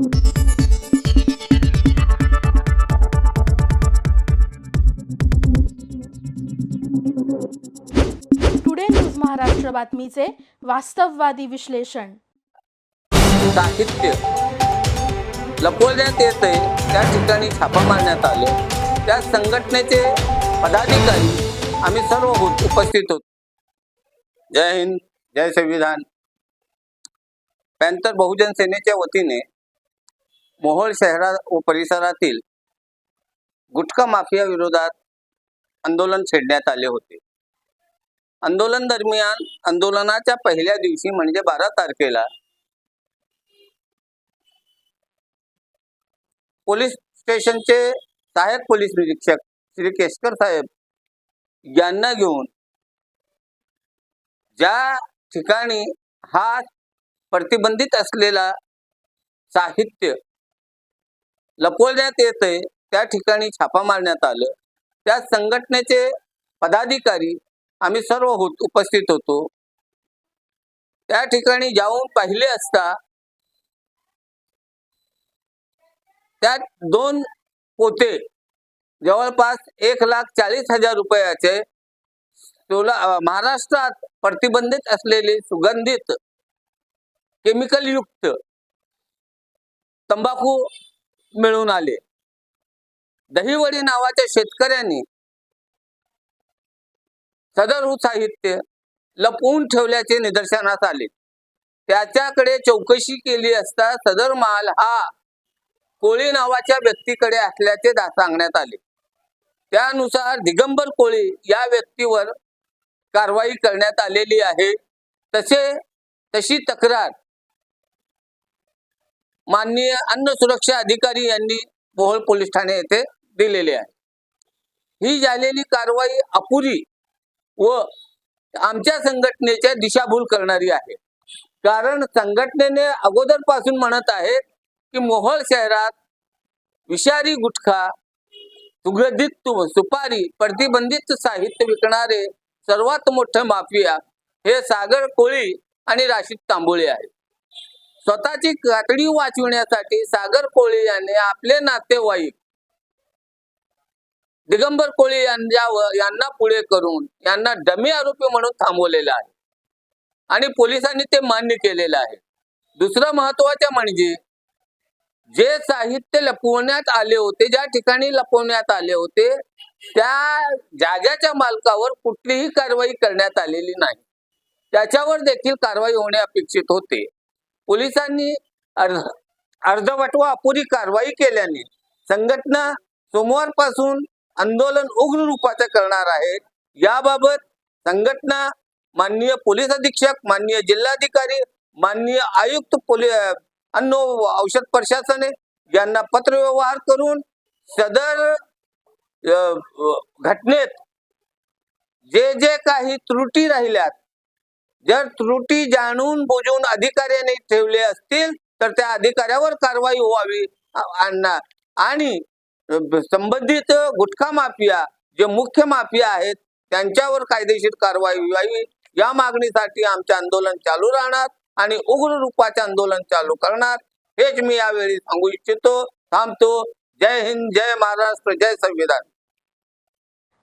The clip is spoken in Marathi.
टुडे न्यूज महाराष्ट्र बातमीचे वास्तववादी विश्लेषण साहित्य लपवण्यात येते त्या ठिकाणी छापा मारण्यात आले. त्या संघटनेचे पदाधिकारी आम्ही सर्व होत उपस्थित होतो. जय हिंद जय संविधान. पॅन्थर बहुजन सेनेच्या वतीने मोहोळ शहरा व परिसरातील गुटखा माफिया विरोधात आंदोलन छेडण्यात आले होते. आंदोलन दरम्यान आंदोलनाच्या पहिल्या दिवशी म्हणजे बारा तारखेला पोलीस स्टेशनचे सहाय्यक पोलीस निरीक्षक श्री केशकर साहेब यांना घेऊन ज्या ठिकाणी हा प्रतिबंधित असलेला साहित्य लपवण्यात येते त्या ठिकाणी छापा मारण्यात आलं. त्या संघटनेचे पदाधिकारी आम्ही सर्व होत उपस्थित होतो. त्या ठिकाणी जाऊन पाहिले असता त्यात दोन पोते जवळपास एक लाख चाळीस हजार रुपयाचे सोला महाराष्ट्रात प्रतिबंधित असलेले सुगंधित केमिकल युक्त तंबाखू मिळून आले. दहिवडी नावाच्या शेतकऱ्यांनी सदर साहित्य लपवून ठेवल्याचे निदर्शनास आले. त्याच्याकडे चौकशी केली असता सदर माल हा कोळी नावाच्या व्यक्तीकडे असल्याचे सांगण्यात आले. त्यानुसार दिगंबर कोळी या व्यक्तीवर कारवाई करण्यात आलेली आहे. तसे तशी तक्रार माननीय अन्न सुरक्षा अधिकारी यांनी मोहोळ पोलीस ठाणे येथे दिलेली आहे. ही झालेली कारवाई अपुरी व आमच्या संघटनेच्या दिशाभूल करणारी आहे. कारण संघटनेने अगोदरपासून म्हणत आहेत की मोहोळ शहरात विषारी गुटखा सुगंधित सुपारी प्रतिबंधित साहित्य विकणारे सर्वात मोठे माफिया हे सागर कोळी आणि राशीद तांबोळे आहे स्वतःची कातडी वाचविण्यासाठी सागर कोळी यांनी आपले नातेवाईक दिगंबर कोळी यांच्यावर यांना पुढे करून यांना डमी आरोपी म्हणून थांबवलेलं आहे. आणि पोलिसांनी ते मान्य केलेलं आहे. दुसरं महत्वाचं म्हणजे जे साहित्य लपवण्यात आले होते ज्या ठिकाणी लपवण्यात आले होते त्या जाग्याच्या मालकावर कुठलीही कारवाई करण्यात आलेली नाही. त्याच्यावर देखील कारवाई होणे अपेक्षित होते. पोलिसांनी अर्ध अर्धवटवा अपुरी कारवाई केल्याने संघटना सोमवारपासून आंदोलन उग्र रूपाचे करणार आहेत याबाबत संघटना माननीय पोलीस अधीक्षक माननीय जिल्हाधिकारी माननीय आयुक्त पोलीस अन्न औषध प्रशासने यांना पत्रव्यवहार करून सदर घटनेत जे जे काही त्रुटी राहिल्यात जर त्रुटी जाणून बुजून अधिकाऱ्याने ठेवले असतील तर त्या अधिकाऱ्यावर कारवाई व्हावी आणणार. आणि संबंधित गुटखा माफिया जे मुख्य माफिया आहेत त्यांच्यावर कायदेशीर कारवाई व्हावी. या मागणीसाठी आमचे आंदोलन चालू राहणार आणि उग्र रूपाचे आंदोलन चालू करणार. हेच मी यावेळी सांगू इच्छितो. थांबतो. जय हिंद जय महाराष्ट्र जय संविधान.